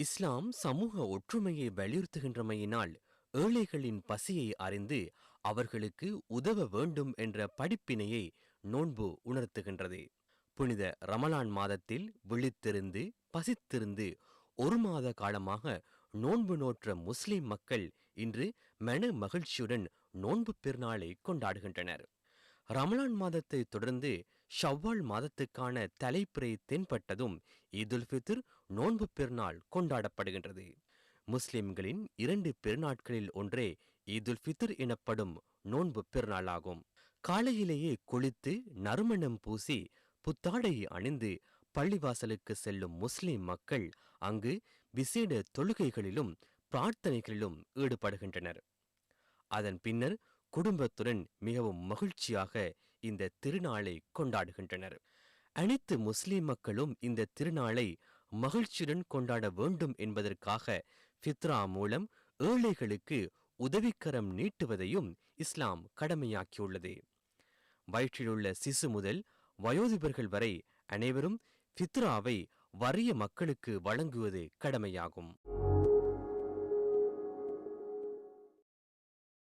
இஸ்லாம் சமூக ஒற்றுமையை வலியுறுத்துகின்றமையினால் ஏழைகளின் பசியை அறிந்து அவர்களுக்கு உதவ வேண்டும் என்ற படிப்பினையை நோன்பு உணர்த்துகின்றது. புனித ரமலான் மாதத்தில் விழித்திருந்து பசித்திருந்து ஒரு மாத காலமாக நோன்பு நோற்ற முஸ்லிம் மக்கள் இன்று மன மகிழ்ச்சியுடன் நோன்பு பெருநாளை கொண்டாடுகின்றனர். ரமலான் மாதத்தை தொடர்ந்து ஷவ்வால் மாதத்துக்கான தலைப்பிறை தென்பட்டதும் ஈதுல் ஃபித்ர் நோன்பு பெருநாள் கொண்டாடப்படுகின்றது. முஸ்லிம்களின் இரண்டு பெருநாட்களில் ஒன்றே ஈதுல் ஃபித்ர் எனப்படும் நோன்பு பெருநாளாகும். காலையிலேயே குளித்து நறுமணம் பூசி புத்தாடை அணிந்து பள்ளிவாசலுக்கு செல்லும் முஸ்லிம் மக்கள் அங்கு விசேட தொழுகைகளிலும் பிரார்த்தனைகளிலும் ஈடுபடுகின்றனர். அதன் பின்னர் குடும்பத்துடன் மிகவும் மகிழ்ச்சியாக இந்த திருநாளை கொண்டாடுகின்றனர். அனைத்து முஸ்லிம் மக்களும் இந்த திருநாளை மகிழ்ச்சியுடன் கொண்டாட வேண்டும் என்பதற்காக ஃபித்ரா மூலம் ஏழைகளுக்கு உதவிக்கரம் நீட்டுவதையும் இஸ்லாம் கடமையாக்கியுள்ளது. வயிற்றிலுள்ள சிசு முதல் வயோதிபர்கள் வரை அனைவரும் ஃபித்ராவை வறிய மக்களுக்கு வழங்குவது கடமையாகும்.